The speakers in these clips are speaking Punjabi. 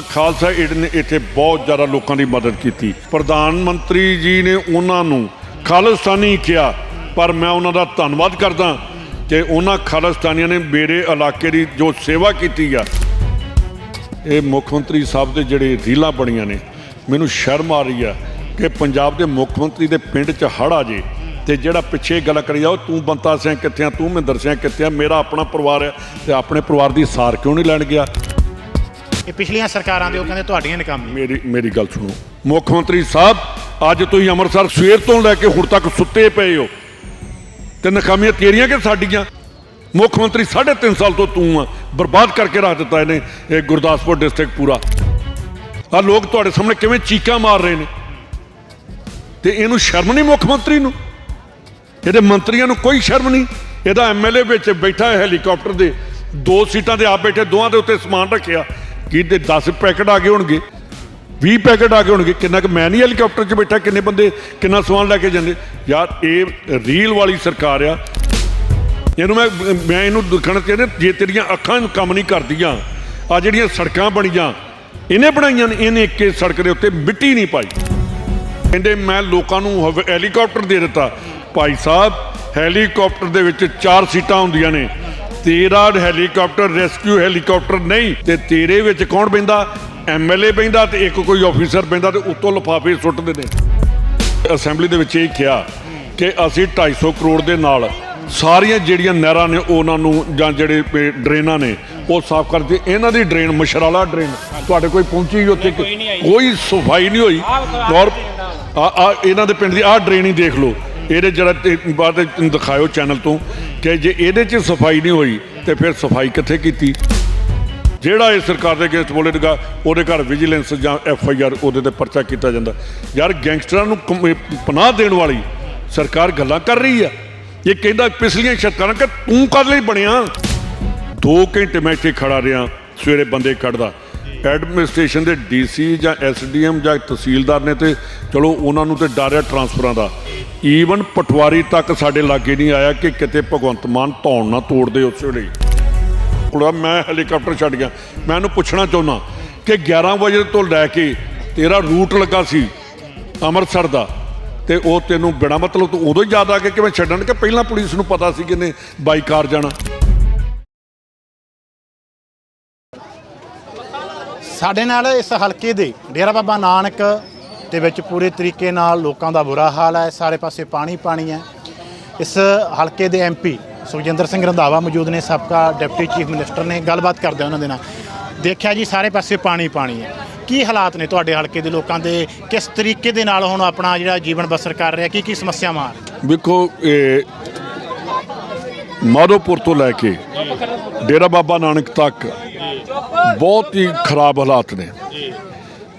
ਖਾਲਸਾ ਏਡ ਨੇ ਇੱਥੇ ਬਹੁਤ ਜ਼ਿਆਦਾ ਲੋਕਾਂ ਦੀ ਮਦਦ ਕੀਤੀ। ਪ੍ਰਧਾਨ ਮੰਤਰੀ ਜੀ ਨੇ ਉਹਨਾਂ ਨੂੰ ਖਾਲਿਸਤਾਨੀ ਕਿਹਾ, ਪਰ ਮੈਂ ਉਹਨਾਂ ਦਾ ਧੰਨਵਾਦ ਕਰਦਾ ਕਿ ਉਹਨਾਂ ਖਾਲਿਸਤਾਨੀਆਂ ਨੇ ਮੇਰੇ ਇਲਾਕੇ ਦੀ ਜੋ ਸੇਵਾ ਕੀਤੀ ਆ, ਇਹ ਮੁੱਖ ਮੰਤਰੀ ਸਾਹਿਬ ਦੇ ਜਿਹੜੇ ਰੀਲਾਂ ਬਣੀਆਂ ਨੇ, ਮੈਨੂੰ ਸ਼ਰਮ ਆ ਰਹੀ ਆ ਕਿ ਪੰਜਾਬ ਦੇ ਮੁੱਖ ਮੰਤਰੀ ਦੇ ਪਿੰਡ 'ਚ ਹੜ੍ਹ ਆ ਜੇ ਤੇ ਜਿਹੜਾ ਪਿੱਛੇ ਗੱਲ ਕਰੀ ਜਾਓ ਤੂੰ ਬੰਤਾ ਸਿੰਘ ਕਿੱਥੇ ਆ, ਤੂੰ ਮਹਿੰਦਰ ਸਿੰਘ ਕਿੱਥੇ ਆ, ਮੇਰਾ ਆਪਣਾ ਪਰਿਵਾਰ ਆ ਤੇ ਆਪਣੇ ਪਰਿਵਾਰ ਦੀ ਸਾਰ ਕਿਉਂ ਨਹੀਂ ਲੈਣ ਗਿਆ? ਇਹ ਪਿਛਲੀਆਂ ਸਰਕਾਰਾਂ ਦੇ ਉਹ ਕਹਿੰਦੇ ਤੁਹਾਡੀਆਂ ਨਕਾਮੀ ਮੇਰੀ ਮੇਰੀ ਗੱਲ ਸੁਣੋ। ਮੁੱਖ ਮੰਤਰੀ ਸਾਹਿਬ, ਅੱਜ ਤੁਸੀਂ ਅੰਮ੍ਰਿਤਸਰ ਸਵੇਰ ਤੋਂ ਲੈ ਕੇ ਹੁਣ ਤੱਕ ਸੁੱਤੇ ਪਏ ਹੋ। ਤੇ ਨਕਾਮੀਆਂ ਤੇਰੀਆਂ ਕਿ ਸਾਡੀਆਂ? ਮੁੱਖ ਮੰਤਰੀ 3.5 ਸਾਲ ਤੋਂ ਤੂੰ ਆ, ਬਰਬਾਦ ਕਰਕੇ ਰੱਖ ਦਿੱਤਾ ਇਹਨੇ, ਇਹ ਗੁਰਦਾਸਪੁਰ ਡਿਸਟ੍ਰਿਕਟ ਪੂਰਾ। ਆ ਲੋਕ ਤੁਹਾਡੇ ਸਾਹਮਣੇ ਕਿਵੇਂ ਚੀਕਾਂ ਮਾਰ ਰਹੇ ਨੇ? ਤੇ ਇਹਨੂੰ ਸ਼ਰਮ ਨਹੀਂ ਮੁੱਖ ਮੰਤਰੀ ਨੂੰ? ਇਹਦੇ ਮੰਤਰੀਆਂ ਨੂੰ ਕੋਈ ਸ਼ਰਮ ਨਹੀਂ? ਇਹਦਾ ਐਮਐਲਏ ਵਿੱਚ ਬੈਠਾ ਹੈ ਹੈਲੀਕਾਪਟਰ ਦੇ, ਦੋ ਸੀਟਾਂ ਦੇ ਆਪ ਬੈਠੇ ਦੋਹਾਂ ਦੇ ਉੱਤੇ ਸਮਾਨ ਰੱਖਿਆ। ਕਿਤੇ ਤੇ 10 ਪੈਕਟ ਆ ਗਏ ਹੋਣਗੇ? 20 ਪੈਕਟ ਆ ਗਏ ਹੋਣਗੇ। ਕਿੰਨਾ ਕਿ ਮੈਂ ਨਹੀਂ ਹੈਲੀਕਾਪਟਰ 'ਚ ਬੈਠਾ, ਕਿੰਨੇ ਬੰਦੇ ਕਿੰਨਾ ਸਮਾਨ ਲੈ ਕੇ ਜਾਂਦੇ? ਯਾਰ, ਇਹ ਰੀਲ ਵਾਲੀ ਸਰਕਾਰ ਆ। ਇਹਨੂੰ ਮੈਂ ਮੈਂ ਇਹਨੂੰ ਦਿਖਣ ਚਾਹੁੰਦਾ ਜੇ ਤੇਰੀਆਂ ਅੱਖਾਂ ਕੰਮ ਨਹੀਂ ਕਰਦੀਆਂ ਆ ਜਿਹੜੀਆਂ ਸੜਕਾਂ ਬਣੀਆਂ, ਇਹਨੇ ਬਣਾਈਆਂ ਨੇ, ਇਹਨੇ ਇੱਕੇ ਸੜਕ ਦੇ ਉੱਤੇ ਮਿੱਟੀ ਨਹੀਂ ਪਾਈ। ਕਹਿੰਦੇ, ਮੈਂ ਲੋਕਾਂ ਨੂੰ ਹਵ- ਹੈਲੀਕਾਪਟਰ ਦੇ ਦਿੱਤਾ। ਭਾਈ ਸਾਹਿਬ ਹੈਲੀਕਾਪਟਰ ਦੇ ਵਿੱਚ ਚਾਰ ਸੀਟਾਂ ਹੁੰਦੀਆਂ ਨੇ। ਤੇਰਾ ਹੈਲੀਕਾਪਟਰ ਰੈਸਕਿਊ ਹੈਲੀਕਾਪਟਰ ਨਹੀਂ ਤੇ ਤੇਰੇ ਵਿੱਚ ਕੌਣ ਬੈਂਦਾ ਐਮਐਲਏ ਬੈਂਦਾ ਤੇ ਇੱਕ ਕੋਈ ਆਫੀਸਰ ਬੈਂਦਾ ਤੇ ਉੱਤੋਂ ਲਿਫਾਫੇ ਸੁੱਟਦੇ ਨੇ। ਅਸੈਂਬਲੀ ਦੇ ਵਿੱਚ ਇਹ ਕਿਹਾ ਕਿ ਅਸੀਂ 250 ਕਰੋੜ ਦੇ ਨਾਲ ਸਾਰੀਆਂ ਜਿਹੜੀਆਂ ਨਹਿਰਾਂ ਨੇ ਉਹਨਾਂ ਨੂੰ ਜਾਂ ਜਿਹੜੇ ਡਰੇਨਾਂ ਨੇ ਉਹ ਸਾਫ਼ ਕਰਦੇ ਇਹਨਾਂ ਦੀ ਡਰੇਨ ਮਸ਼ਰਾਲਾ ਡਰੇਨ ਤੁਹਾਡੇ ਕੋਈ ਪਹੁੰਚੀ ਉੱਥੇ ਕੋਈ ਸਫ਼ਾਈ ਨਹੀਂ ਹੋਈ। ਔਰ ਇਹਨਾਂ ਦੇ ਪਿੰਡ ਦੀ ਆਹ ਡਰੇਨ ਹੀ ਦੇਖ ਲਓ। ਇਹਦੇ ਜਿਹੜਾ ਬਾਅਦ ਦਿਖਾਇਓ ਚੈਨਲ ਤੋਂ ਕਿ ਜੇ ਇਹਦੇ 'ਚ ਸਫ਼ਾਈ ਨਹੀਂ ਹੋਈ, ਤੇ ਫਿਰ ਸਫ਼ਾਈ ਕਿੱਥੇ ਕੀਤੀ? ਜਿਹੜਾ ਇਹ ਸਰਕਾਰ ਦੇ ਅਗੇਂਸਟ ਬੋਲੇਗਾ ਉਹਦੇ ਘਰ ਵਿਜੀਲੈਂਸ ਜਾਂ ਐਫ ਆਈ ਆਰ ਉਹਦੇ ਤੇ ਪਰਚਾ ਕੀਤਾ ਜਾਂਦਾ। ਯਾਰ ਗੈਂਗਸਟਰਾਂ ਨੂੰ ਕਮ- ਪਨਾਹ ਦੇਣ ਵਾਲੀ ਸਰਕਾਰ ਗੱਲਾਂ ਕਰ ਰਹੀ ਆ। ਇਹ ਕਹਿੰਦਾ ਪਿਛਲੀਆਂ ਸਰਕਾਰਾਂ ਕਿ ਤੂੰ ਕਦ ਲਈ ਬਣਿਆ? 2 ਘੰਟੇ ਮੈਂ ਇੱਥੇ ਖੜਾ ਰਿਹਾ, ਸਵੇਰੇ ਬੰਦੇ ਕੱਢਦਾ। ਐਡਮਿਨਿਸਟ੍ਰੇਸ਼ਨ ਦੇ ਡੀਸੀ ਜਾਂ ਐਸਡੀਐਮ ਜਾਂ ਤਹਿਸੀਲਦਾਰ ਨੇ ਤੇ ਚਲੋ ਉਹਨਾਂ ਨੂੰ ਤੇ ਡਰ ਹੈ ਟਰਾਂਸਫਰਾਂ ਦਾ। ਈਵਨ ਪਟਵਾਰੀ ਤੱਕ ਸਾਡੇ ਲਾਗੇ ਨਹੀਂ ਆਇਆ ਕਿ ਕਿਤੇ ਭਗਵੰਤ ਮਾਨ ਧੌਣ ਨਾ ਤੋੜਦੇ ਉਸ ਵੇਲੇ। ਕੋਲ ਮੈਂ ਹੈਲੀਕਾਪਟਰ ਛੱਡ ਗਿਆ। ਮੈਂ ਉਹਨੂੰ ਪੁੱਛਣਾ ਚਾਹੁੰਦਾ ਕਿ 11 ਵਜੇ ਤੋਂ ਲੈ ਕੇ ਤੇਰਾ ਰੂਟ ਲੱਗਾ ਸੀ ਅੰਮ੍ਰਿਤਸਰ ਦਾ ਤੇ ਉਹ ਤੈਨੂੰ ਬਿਨਾ ਮਤਲਬ ਤੋਂ ਉਦੋਂ ਹੀ ਯਾਦ ਆ ਗਿਆ ਕਿ ਮੈਂ ਛੱਡਣ? ਕਿ ਪਹਿਲਾਂ ਪੁਲਿਸ ਨੂੰ ਪਤਾ ਸੀ ਕਿ ਨੇ ਬਾਈ ਕਾਰ ਜਾਣਾ? ਸਾਡੇ ਨਾਲ ਇਸ ਹਲਕੇ ਦੇ ਡੇਰਾ ਬਾਬਾ ਨਾਨਕ ਦੇ ਵਿੱਚ ਪੂਰੇ ਤਰੀਕੇ ਨਾਲ ਲੋਕਾਂ ਦਾ ਬੁਰਾ ਹਾਲ ਹੈ, ਸਾਰੇ ਪਾਸੇ ਪਾਣੀ ਪਾਣੀ ਹੈ। ਇਸ ਹਲਕੇ ਦੇ ਐਮਪੀ ਸੁਖਜਿੰਦਰ ਸਿੰਘ ਰੰਧਾਵਾ ਮੌਜੂਦ ਨੇ, ਸਾਬਕਾ ਡਿਪਟੀ ਚੀਫ ਮਿਨਿਸਟਰ ਨੇ ਗੱਲਬਾਤ ਕਰਦੇ ਉਹਨਾਂ ਦੇ ਨਾਲ। ਦੇਖਿਆ ਜੀ, ਸਾਰੇ ਪਾਸੇ ਪਾਣੀ ਪਾਣੀ ਹੈ। ਕੀ ਹਾਲਾਤ ਨੇ ਤੁਹਾਡੇ ਹਲਕੇ ਦੇ ਲੋਕਾਂ ਦੇ? ਕਿਸ ਤਰੀਕੇ ਦੇ ਨਾਲ ਹੁਣ ਆਪਣਾ ਜਿਹੜਾ ਜੀਵਨ ਬਸਰ ਕਰ ਰਿਹਾ, ਕੀ ਕੀ ਸਮੱਸਿਆਵਾਂ ਆ ਰਹੀਆਂ? ਵੇਖੋ, ਇਹ ਮਾਧੋਪੁਰ ਤੋਂ ਲੈ ਕੇ ਡੇਰਾ ਬਾਬਾ ਨਾਨਕ ਤੱਕ ਬਹੁਤ ਹੀ ਖਰਾਬ ਹਾਲਾਤ ਨੇ।